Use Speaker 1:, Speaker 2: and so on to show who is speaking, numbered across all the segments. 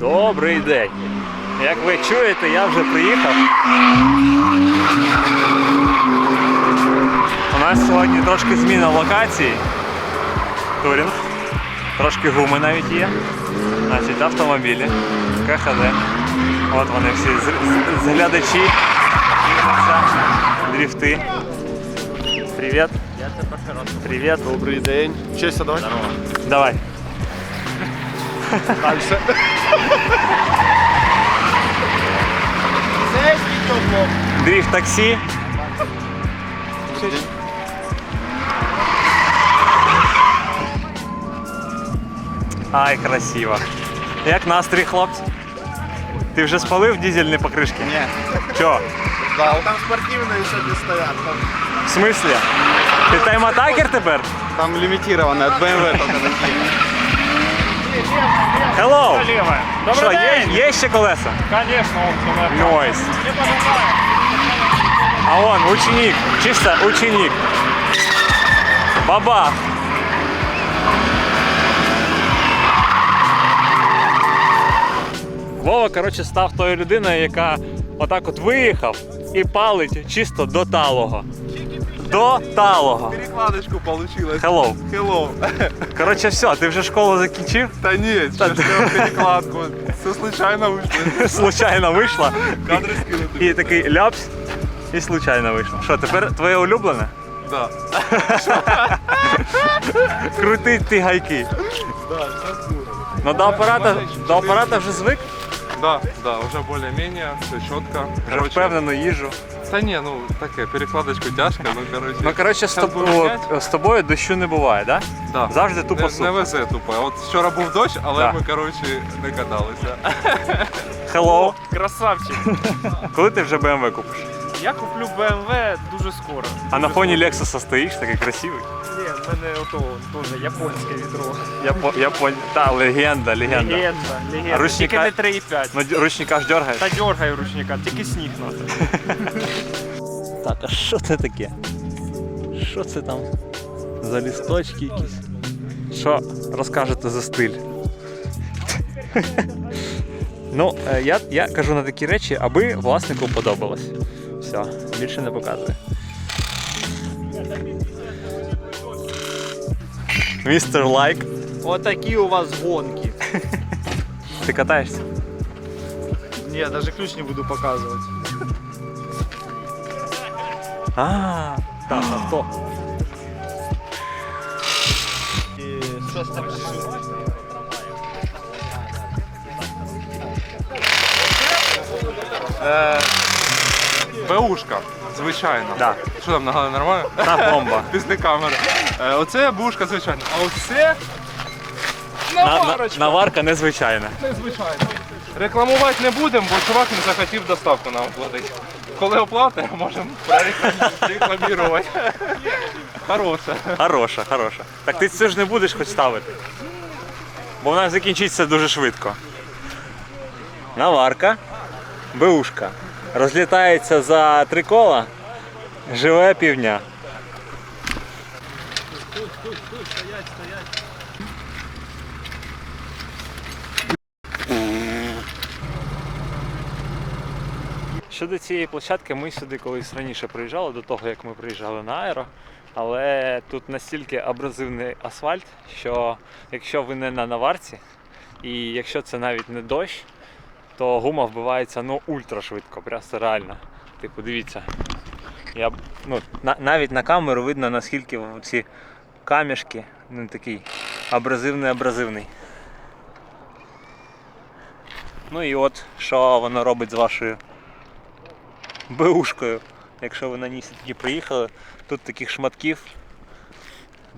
Speaker 1: Добрий день. Як ви чуєте, я вже приїхав. У нас сьогодні трошки зміна локації. Турінг. Трошки гуми навіть є. Значить, автомобілі. КХД. От вони всі з- з- зглядачі. Дивляться. Дріфти. Привіт. Привіт.
Speaker 2: Добрий день. Честь, давай.
Speaker 1: Давай.
Speaker 2: Дальше. Це відеоблог.
Speaker 1: Дрифт таксі. Ай, красиво. Як настрій, хлопці? Ти вже спалив дизельні покришки?
Speaker 2: Ні.
Speaker 1: Чо?
Speaker 2: Да, там спортивные сьогодні стоять. Там,
Speaker 1: В смислі? Ти тайм-атакер тепер?
Speaker 2: там лимитированные от BMW только такие.
Speaker 1: Hello! Що, є, є ще колеса?
Speaker 3: Конечно, он
Speaker 1: Нойс. А он, ученик, чисто ученик. Баба. Вова, коротше, став тою людиною, яка отак от виїхав і палить чисто до талого. До талого.
Speaker 2: Перекладочку получилось.
Speaker 1: Hello.
Speaker 2: Hello.
Speaker 1: Коротше, все, ти вже школу закінчив?
Speaker 2: Та ні, ж перекладку. Все случайно вийшло.
Speaker 1: Случайно вийшла.
Speaker 2: Кадри скинути.
Speaker 1: І такий ляпс, і случайно вийшло. Що, тепер твоє улюблене?
Speaker 2: Да.
Speaker 1: Крутить ті гайки.
Speaker 2: Да.
Speaker 1: Ну до апарата, до апарата вже звик,
Speaker 4: Да, да, уже более-менее, все четко.
Speaker 1: вже впевнено їжу.
Speaker 4: Та ні, ну таке, перекладочку тяжко, ну коротше.
Speaker 1: Ну коротше, з,
Speaker 4: щас
Speaker 1: тоб-
Speaker 4: будемо міняти.
Speaker 1: з тобою дощу не буває, да?
Speaker 4: Да.
Speaker 1: Завжди тупо
Speaker 4: не,
Speaker 1: сухо.
Speaker 4: не везе тупо. От вчора був дощ, але
Speaker 1: Да.
Speaker 4: ми коротше не каталися.
Speaker 1: Hello.
Speaker 3: Красавчик.
Speaker 1: Коли ти вже BMW купиш?
Speaker 3: Я куплю BMW дуже скоро.
Speaker 1: А на
Speaker 3: Дуже
Speaker 1: фоні
Speaker 3: скоро.
Speaker 1: Lexus стоїш, такий красивий.
Speaker 3: В мене ото теж японське відро.
Speaker 1: Я, по. Та, легенда, легенда.
Speaker 3: Легенда, легенда.
Speaker 1: Ручника-
Speaker 3: Тільки не 3,5.
Speaker 1: Ну, ручника ж дергаєш?
Speaker 3: Та дергай ручника, тільки сніг надо.
Speaker 1: Так, а що це таке? Що це там? За лісточки якісь? Що розкажете за стиль? ну, е, я, я кажу на такі речі, аби власнику подобалось. Все, більше не показую. Містер Лайк,
Speaker 3: Отакі у вас гонки.
Speaker 1: ти катаєшся?
Speaker 3: Ні, навіть ключ не буду показувати.
Speaker 1: А, так, авто.
Speaker 3: Що там?
Speaker 4: Е, Бушка, звичайно.
Speaker 1: Да.
Speaker 4: Що там нагадую, нормально?
Speaker 1: Та бомба.
Speaker 4: Після камери. Е, оце бушка, звичайно. А оце
Speaker 1: На, на,
Speaker 4: наварочка.
Speaker 1: наварка незвичайна.
Speaker 4: Незвичайно. Рекламувати не будемо, бо чувак не захотів доставку нам оплатити. Коли оплатить, можемо рекламувати. Хороше.
Speaker 1: Хороша, хороша. Так ти це ж не будеш хоч ставити. Бо вона закінчиться дуже швидко. Наварка, беушка. Розлітається за три кола, живе півдня. Щодо цієї площадки, ми сюди колись раніше приїжджали, до того як ми приїжджали на аеро. Але тут настільки абразивний асфальт, що якщо ви не на наварці, і якщо це навіть не дощ, то гума вбивається ну ультра просто реально. Типу, дивіться. Я, ну, на, навіть на камеру видно, наскільки ці камішки ну, такий абразивний-абразивний. Ну і от що воно робить з вашою беушкою. Якщо ви на ній все-таки приїхали, тут таких шматків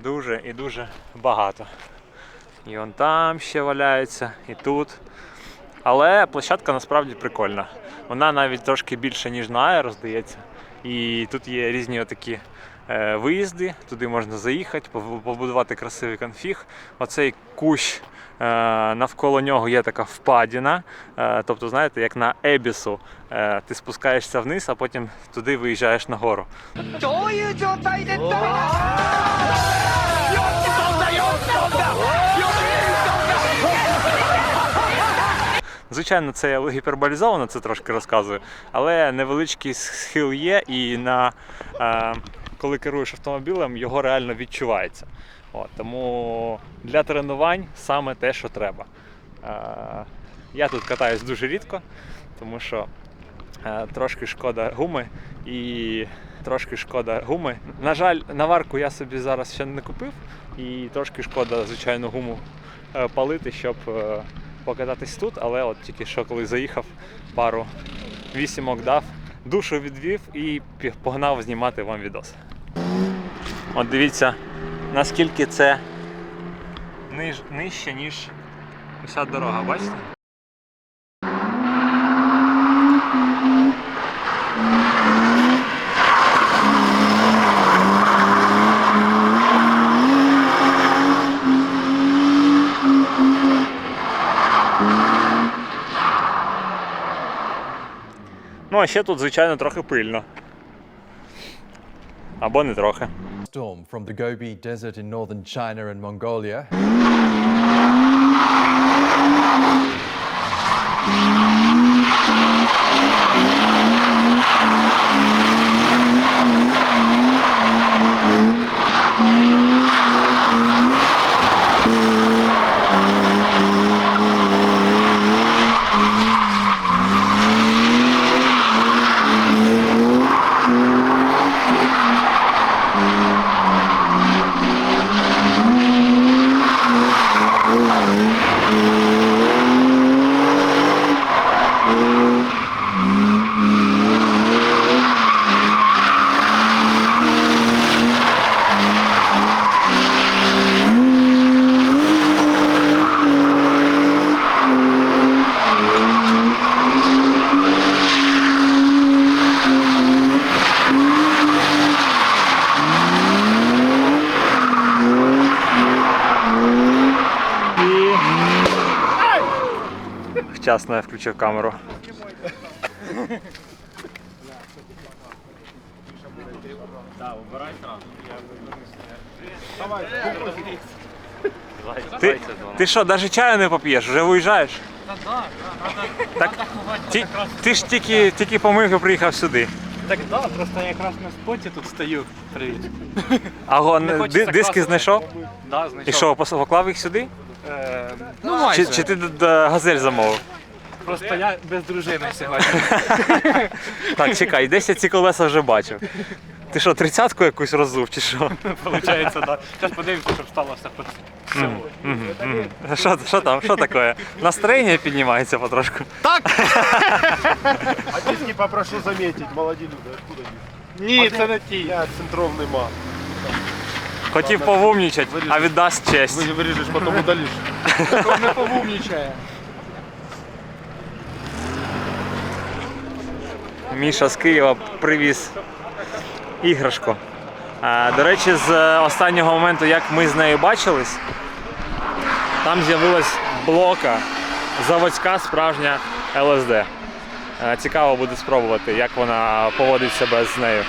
Speaker 1: дуже і дуже багато. І он там ще валяється, і тут. Але площадка насправді прикольна. Вона навіть трошки більша, ніж на аеро, здається. І тут є різні отакі е, виїзди, туди можна заїхати, побудувати красивий конфіг. Оцей кущ, е, навколо нього є така впадіна. Е, тобто, знаєте, як на Ебісу, е, ти спускаєшся вниз, а потім туди виїжджаєш нагору. Звичайно, це я гіперболізовано це трошки розказую, але невеличкий схил є, і на, е, коли керуєш автомобілем, його реально відчувається. От, тому для тренувань саме те, що треба. Е, я тут катаюсь дуже рідко, тому що е, трошки шкода гуми і трошки шкода гуми. На жаль, наварку я собі зараз ще не купив, і трошки шкода, звичайно, гуму е, палити, щоб е, покататись тут, але от тільки що коли заїхав, пару вісімок дав, душу відвів і погнав знімати вам відос. От дивіться, наскільки це ниж, нижче, ніж уся дорога, бачите? Ну, а ще тут, звичайно, трохи пильно. Або не трохи.
Speaker 5: storm from the Gobi Desert in northern China and Mongolia.
Speaker 1: Вчасно я включив камеру. Ти, ти що, навіть чаю не поп'єш, вже виїжджаєш? Так, ті, ти ж тільки, тільки помив і приїхав сюди.
Speaker 3: Так да, просто я якраз на споті тут стою. Привіт.
Speaker 1: А го,
Speaker 3: Не
Speaker 1: ди-
Speaker 3: хочеться
Speaker 1: диски знайшов?
Speaker 3: Да,
Speaker 1: І що, пос- поклав їх сюди?
Speaker 3: Е, ну майже.
Speaker 1: Чи, чи ти д- д- газель замовив?
Speaker 3: Просто я без дружини сьогодні.
Speaker 1: Так, чекай, десь я ці колеса вже бачив. Ти що, тридцятку якусь роззув чи що?
Speaker 3: Получається, да. Зараз подивимося, щоб стало все по всьому.
Speaker 1: Що, що там, що таке? Настроєння піднімається потрошку.
Speaker 6: А диски попрошу заметить, молоді люди, откуда они?
Speaker 3: Ні, це не ті.
Speaker 6: Я центровный ма.
Speaker 1: Хотів повумнічать, а віддасть честь.
Speaker 6: Вы вырежешь, потом удалишь.
Speaker 3: Не повумнічає.
Speaker 1: Міша з Києва привіз іграшку. До речі, з останнього моменту, як ми з нею бачились, там з'явилась блока заводська справжня ЛСД. Цікаво буде спробувати, як вона поводить себе з нею.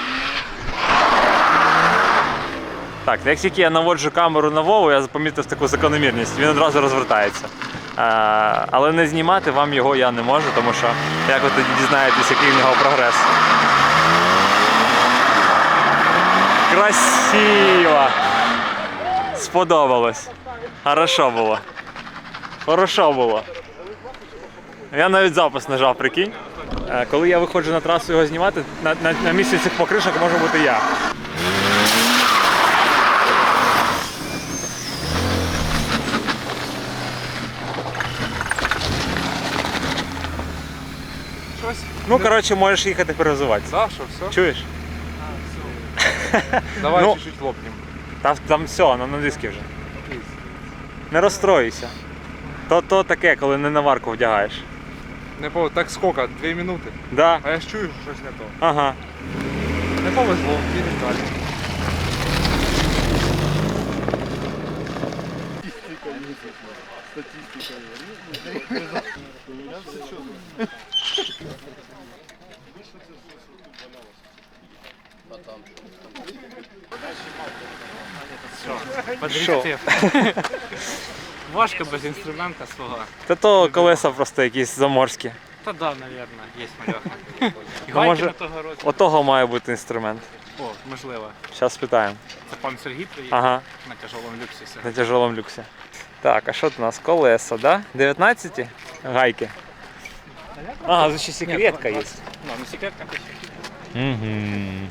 Speaker 1: Так, як тільки я наводжу камеру на Вову, я помітив таку закономірність. Він одразу розвертається. Е, Але не знімати вам його я не можу, тому що як ви тоді дізнаєтесь, який в нього прогрес. Красиво! Сподобалось. Хорошо було. Хорошо було. Я навіть запис нажав, прикинь. Е, Коли я виходжу на трасу його знімати, на, на, на місці цих покришок може бути я.
Speaker 4: Щось.
Speaker 1: Ну, коротше, можеш їхати перевзуватися.
Speaker 4: Да, що, все?
Speaker 1: Чуєш?
Speaker 4: Давай
Speaker 1: Ну.
Speaker 4: чуть-чуть лопнем.
Speaker 1: Там, там все, воно на диски вже. Не розстроюйся. То, то таке, коли не на варку вдягаєш.
Speaker 4: Не по... Так сколько? Дві минути?
Speaker 1: Да.
Speaker 4: А я ж чую, що щось не то.
Speaker 1: Ага.
Speaker 4: Не повезло, їдемо далі.
Speaker 1: Що?
Speaker 4: Важко без інструмента свого.
Speaker 1: Та то колеса просто якісь заморські.
Speaker 4: Та да, навірно, є мальоха. І
Speaker 1: Ну, може,
Speaker 4: на того року.
Speaker 1: Отого має бути інструмент.
Speaker 4: О, можливо.
Speaker 1: Зараз спитаємо.
Speaker 4: Це пан Сергій приїхав
Speaker 1: Ага,
Speaker 4: на тяжелому люксі.
Speaker 1: на тяжелому люксі. Так, а що тут у нас? Колеса, да? 19 гайки. А, тут ще секретка є.
Speaker 4: Ну, не секретка.
Speaker 1: Угу.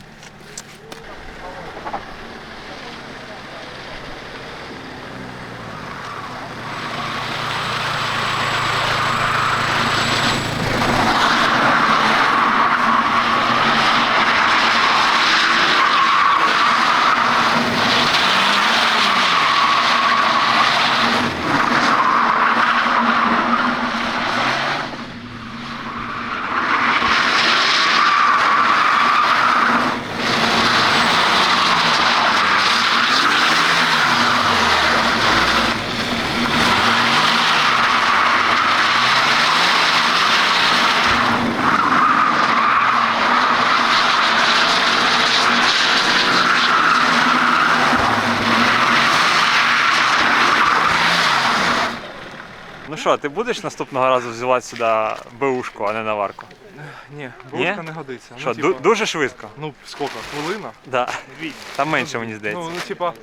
Speaker 1: Що, ти будеш наступного разу взяти сюди БУшку, а не наварку?
Speaker 2: Ні, бушка не годиться.
Speaker 1: Що,
Speaker 2: ну,
Speaker 1: ду-
Speaker 2: типа,
Speaker 1: дуже швидко?
Speaker 2: ну, скільки? Хвилина?
Speaker 1: Да. Там менше, мені здається.
Speaker 2: Ну, ну, типа,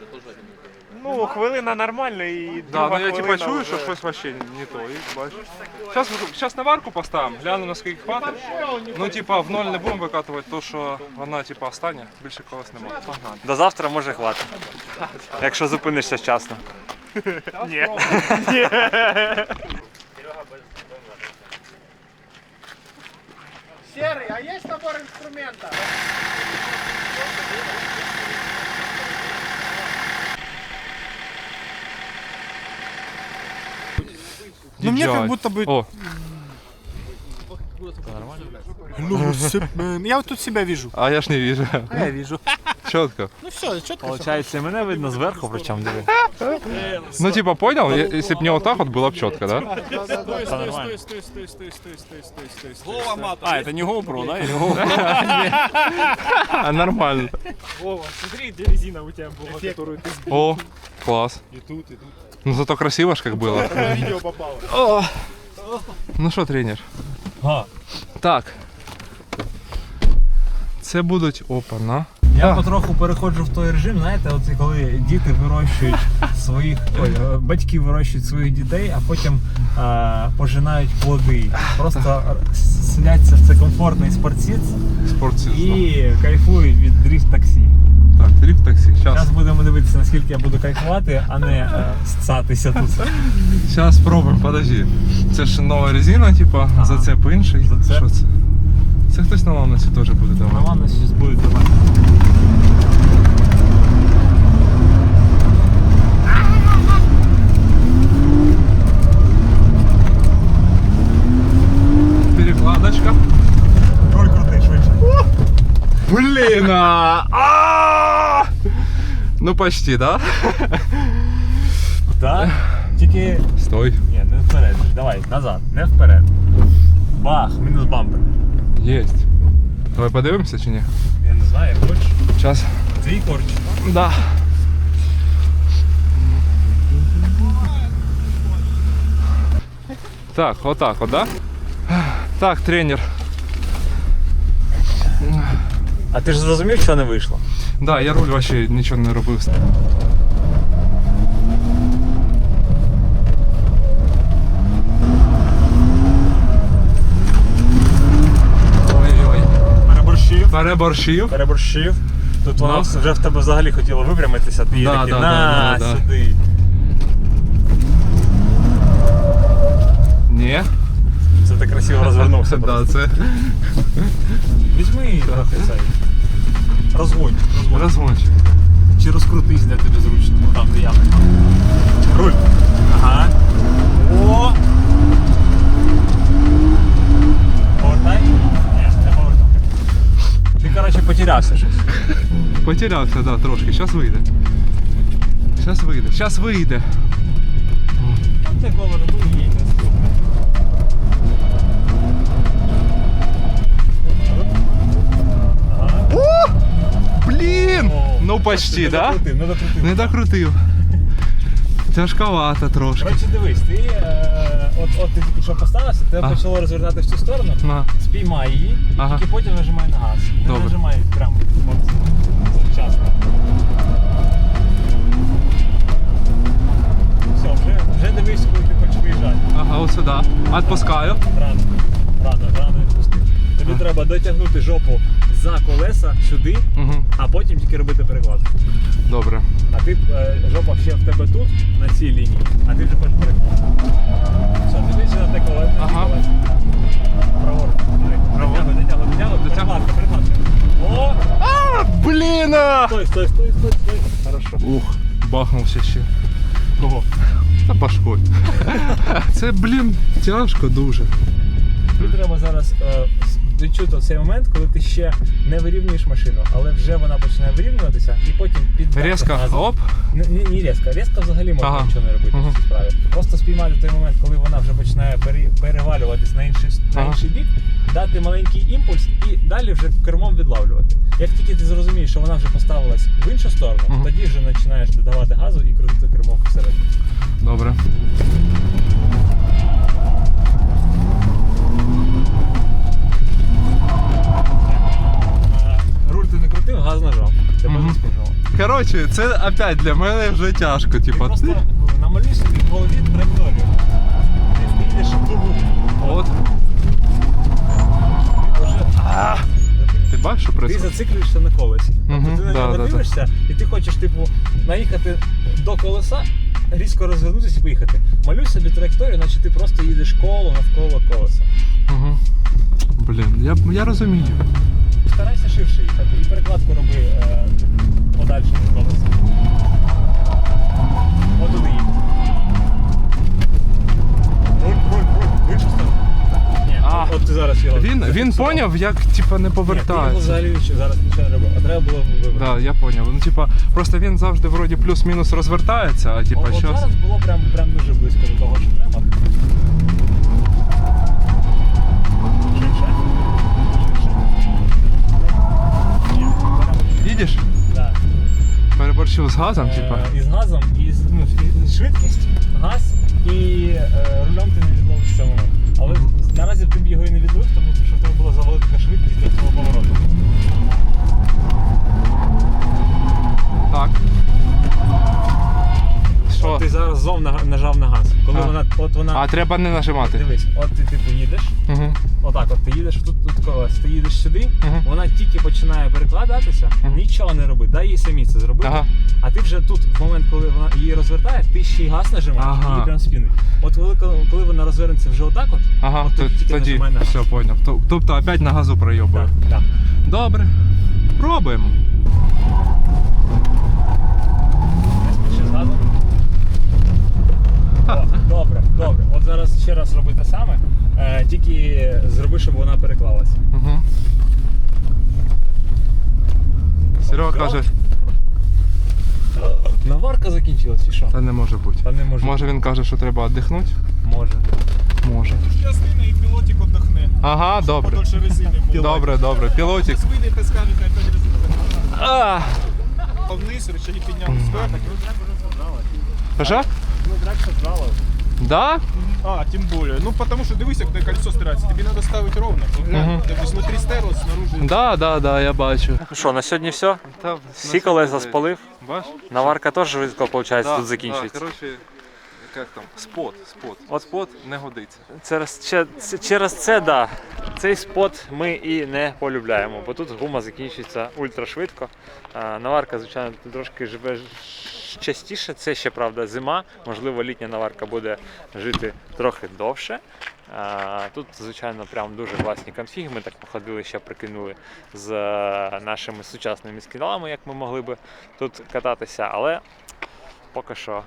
Speaker 6: Ну, хвилина нормально і
Speaker 2: да,
Speaker 6: друга
Speaker 2: ну я типа
Speaker 6: хвилина
Speaker 2: чую,
Speaker 6: вже.
Speaker 2: що щось вообще не то, і бачиш. Зараз, зараз наварку поставимо, гляну наскільки хватить. Ну, типа, в ноль не будемо викатувати, то що вона, типа, остання, більше колес немає. Погнали.
Speaker 1: До завтра може хватить. Якщо зупинишся вчасно.
Speaker 6: Серый, а есть набор инструмента?
Speaker 2: Ну, мне как
Speaker 3: будто бы...
Speaker 2: О,
Speaker 3: Я вот тут себя вижу.
Speaker 2: а я ж не вижу.
Speaker 3: Я вижу.
Speaker 2: Чітко.
Speaker 3: Ну все, четко.
Speaker 1: Получається, і мене видно зверху, причому диви.
Speaker 2: Ну, типа, понял? Е- Если бы не вот так вот, было бы четко, да?
Speaker 1: Та нормально.
Speaker 3: А, это не GoPro, да?
Speaker 2: А, нормально.
Speaker 6: Смотри, где резина у тебя была, которую ты
Speaker 2: О, класс.
Speaker 6: и тут, и тут.
Speaker 2: Ну, зато красиво ж как было.
Speaker 6: На видео попало.
Speaker 2: Ну що, тренер?
Speaker 1: А.
Speaker 2: Так. Це будуть опа-на.
Speaker 1: Я потроху переходжу в той режим, знаєте, от коли діти вирощують своїх, ой, е, батьки вирощують своїх дітей, а потім е, пожинають плоди. Просто сидяться в це комфортний спортсіт
Speaker 2: Спортсезон.
Speaker 1: і кайфують від дріфт таксі.
Speaker 2: Так, дрифт таксі.
Speaker 1: Зараз
Speaker 2: Зараз.
Speaker 1: будемо дивитися, наскільки я буду кайфувати, а не е, ссатися тут.
Speaker 2: Зараз спробуємо, подожди. Це ж нова резина, типа,
Speaker 1: Ага.
Speaker 2: зацеп інший.
Speaker 1: Зацеп.
Speaker 2: Що це? Це хтось на ламниці теж буде давати.
Speaker 1: Ну ладно, зараз буде давати.
Speaker 2: Перекладочка.
Speaker 1: Руль крутий, швидше.
Speaker 2: Блін! а! А! Ну почти, да?
Speaker 1: Так. Тільки.
Speaker 2: Стой.
Speaker 1: Ні, не вперед. Давай, назад, не вперед. Бах, мінус бампер.
Speaker 2: Єсть. Давай подивимося чи ні?
Speaker 1: Я не знаю, хочеш.
Speaker 2: Час.
Speaker 1: Твій корч.
Speaker 2: Да. Так, отак, от, да? Так, тренер.
Speaker 1: А ти ж зрозумів, що не вийшло?
Speaker 2: Да, я руль вообще нічого не робив.
Speaker 1: Переборщив.
Speaker 2: Переборщив.
Speaker 1: Тут вона
Speaker 2: Ну.
Speaker 1: вже в тебе взагалі хотіла випрямитися, ти їй
Speaker 2: Да,
Speaker 1: такий,
Speaker 2: да,
Speaker 1: на
Speaker 2: да, да, да.
Speaker 1: сюди.
Speaker 2: Ні.
Speaker 1: Це ти красиво розвернувся.
Speaker 2: Да, це
Speaker 1: Візьми і трохи цей. Розгонь. розгонь.
Speaker 2: розгончик.
Speaker 1: Чи розкрутись для тебе зручно, там де я. Руль. Ага. О! Коротше, потерявся щось.
Speaker 2: Потерявся, да, трошки. Зараз вийде. Зараз вийде. Зараз вийде.
Speaker 1: Там це коло не їхати.
Speaker 2: Блін! Ну почти,
Speaker 1: не
Speaker 2: да?
Speaker 1: не докрутив.
Speaker 2: Не докрутив. Тяжковато трошки.
Speaker 1: Коротше, дивись, ти е, от, от ти тільки що поставився, тебе
Speaker 2: А.
Speaker 1: почало розвертати в цю сторону,
Speaker 2: На.
Speaker 1: спіймай її, і
Speaker 2: Ага.
Speaker 1: тільки потім нажимай на газ. Не
Speaker 2: Добре.
Speaker 1: нажимай прямо от завчасно. Все, вже, вже дивись, коли ти хочеш виїжджати.
Speaker 2: Ага, ось сюди. Отпускаю.
Speaker 1: Рано, рано, рано відпусти. Тобі треба дотягнути жопу за колеса сюди,
Speaker 2: Угу.
Speaker 1: а потім тільки робити перекладку.
Speaker 2: Добре.
Speaker 1: А ти е, жопа ще в тебе тут, на цій лінії, а ти вже хочеш перекладку. Все, дивися на те колесо.
Speaker 2: Ага.
Speaker 1: Праворуч. Дотягуй, дотягуй, дотягуй. Перекладка, перекладка. О!
Speaker 2: А, блін!
Speaker 1: Стой, стой, стой, стой, стой. Хорошо.
Speaker 2: Ух, бахнувся ще. Кого? Та башкою. Це, блін, тяжко дуже.
Speaker 1: Тобі треба зараз е, відчути цей момент, коли ти ще не вирівнюєш машину, але вже вона починає вирівнюватися і потім
Speaker 2: Різко,
Speaker 1: газу.
Speaker 2: оп.
Speaker 1: Ні, ні, різко. Різко взагалі можна
Speaker 2: Ага.
Speaker 1: нічого не робити
Speaker 2: Мгм.
Speaker 1: в цій справі. Просто спіймати той момент, коли вона вже починає перевалюватись на інший, на інший бік, дати маленький імпульс і далі вже кермом відлавлювати. Як тільки ти зрозумієш, що вона вже поставилась в іншу сторону,
Speaker 2: Мгм.
Speaker 1: тоді вже починаєш додавати газу і крутити кермом всередину.
Speaker 2: Добре. Коротше, це опять для мене вже тяжко.
Speaker 1: Ти
Speaker 2: Типа,
Speaker 1: просто
Speaker 2: ти...
Speaker 1: намалюй собі в голові траєкторію. Ти їдеш в дугу.
Speaker 2: От.
Speaker 1: Ти вже
Speaker 2: Ти бачиш, що
Speaker 1: Ти
Speaker 2: працює?
Speaker 1: зациклюєшся на колесі.
Speaker 2: Мгм,
Speaker 1: Тобто ти на
Speaker 2: да,
Speaker 1: нього
Speaker 2: да, да.
Speaker 1: дивишся, і ти хочеш, типу, наїхати до колеса, різко розвернутися і поїхати. Малюй собі траєкторію, наче ти просто їдеш коло навколо колеса.
Speaker 2: Угу. Блін, я, я розумію.
Speaker 1: Старайся ширше їхати і перекладку роби е, подальше зараз його.
Speaker 2: Він, він поняв, як типа не
Speaker 1: Ні,
Speaker 2: повертається.
Speaker 1: взагалі нічого- зараз нічого не робив, а треба було вибрати.
Speaker 2: Да, я поняв. Ну, типа, просто він завжди вроді плюс-мінус розвертається, а типа
Speaker 1: От,
Speaker 2: щас.
Speaker 1: зараз було прям, прям дуже близько до того, що треба. Ні, прям,
Speaker 2: Їдеш?
Speaker 1: да.
Speaker 2: Переборщив з газом,
Speaker 1: Е,
Speaker 2: типа.
Speaker 1: І з газом, і з, ну, і швидкість, газ, і е, рулем ти не от вона,
Speaker 2: А треба не нажимати.
Speaker 1: дивись, от ти типу їдеш,
Speaker 2: Угу.
Speaker 1: Отак, от ти їдеш тут, тут колес, ти їдеш сюди,
Speaker 2: Мгм.
Speaker 1: вона тільки починає перекладатися,
Speaker 2: Мгм.
Speaker 1: нічого не роби, дай їй самі це зробити.
Speaker 2: Ага.
Speaker 1: А ти вже тут, в момент, коли вона її розвертає, ти ще й газ нажимаєш,
Speaker 2: Ага.
Speaker 1: і її прям спінить. От коли, коли вона розвернеться вже отак, от,
Speaker 2: Ага,
Speaker 1: от
Speaker 2: то-
Speaker 1: тільки
Speaker 2: тоді
Speaker 1: нажимай на газ.
Speaker 2: все поняв. Тобто опять на газу пройобую.
Speaker 1: Так, так.
Speaker 2: Добре. Пробуємо.
Speaker 1: Не спіши з газом. О, добре, добре. От зараз ще раз роби те саме, е, тільки зроби, щоб вона переклалася.
Speaker 2: Угу. Серега каже,
Speaker 1: Наварка закінчилась, чи що?
Speaker 2: та не може бути.
Speaker 1: Та не може.
Speaker 2: Може він каже, що треба віддихнути?
Speaker 1: Може.
Speaker 2: Може.
Speaker 3: Частина і пілотик отдохне.
Speaker 2: Ага, добре.
Speaker 3: Було.
Speaker 2: Добре, добре. Пілотик.
Speaker 3: Зараз вийдете, скажете, опять резина.
Speaker 2: А!
Speaker 3: Вниз, рычаги підняли зверху.
Speaker 2: Що?
Speaker 1: Ну, тракше зжало.
Speaker 2: Да?
Speaker 3: А, тим більше. Ну, потому що дивись, як те кольцо стирається. Тобі треба ставити ровно.
Speaker 2: Мгм.
Speaker 3: тобто внутрі стерло, снаружи.
Speaker 2: Да, да, да, я бачу.
Speaker 1: Ну що, на сьогодні все?
Speaker 2: Та,
Speaker 1: Всі колеса спалив.
Speaker 2: Бач?
Speaker 1: Наварка теж швидко, виходить, тут закінчується.
Speaker 2: коротше, як там, спот, спот.
Speaker 1: От-
Speaker 2: спот не годиться.
Speaker 1: Через, че- це- через це, да, цей спот ми і не полюбляємо, бо тут гума закінчується ультрашвидко. А, Наварка, звичайно, трошки живе частіше. Це ще правда зима. Можливо, літня наварка буде жити трохи довше. Тут, звичайно, прям дуже класні конфіги. Ми так походили, ще прикинули з е, нашими сучасними скідалами, як ми могли би тут кататися, але поки що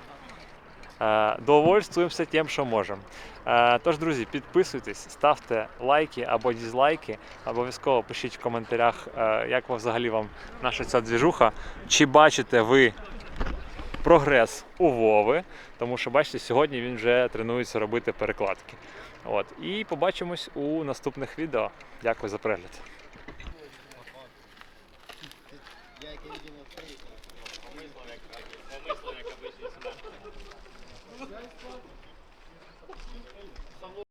Speaker 1: Е, Довольствуємося тим, що можемо. Е, Тож, друзі, підписуйтесь, ставте лайки або дізлайки. Обов'язково пишіть в коментарях, як взагалі вам наша ця двіжуха. Чи бачите ви прогрес у Вови? Тому що бачите, сьогодні він вже тренується робити перекладки. От. І побачимось у наступних відео. Дякую за перегляд.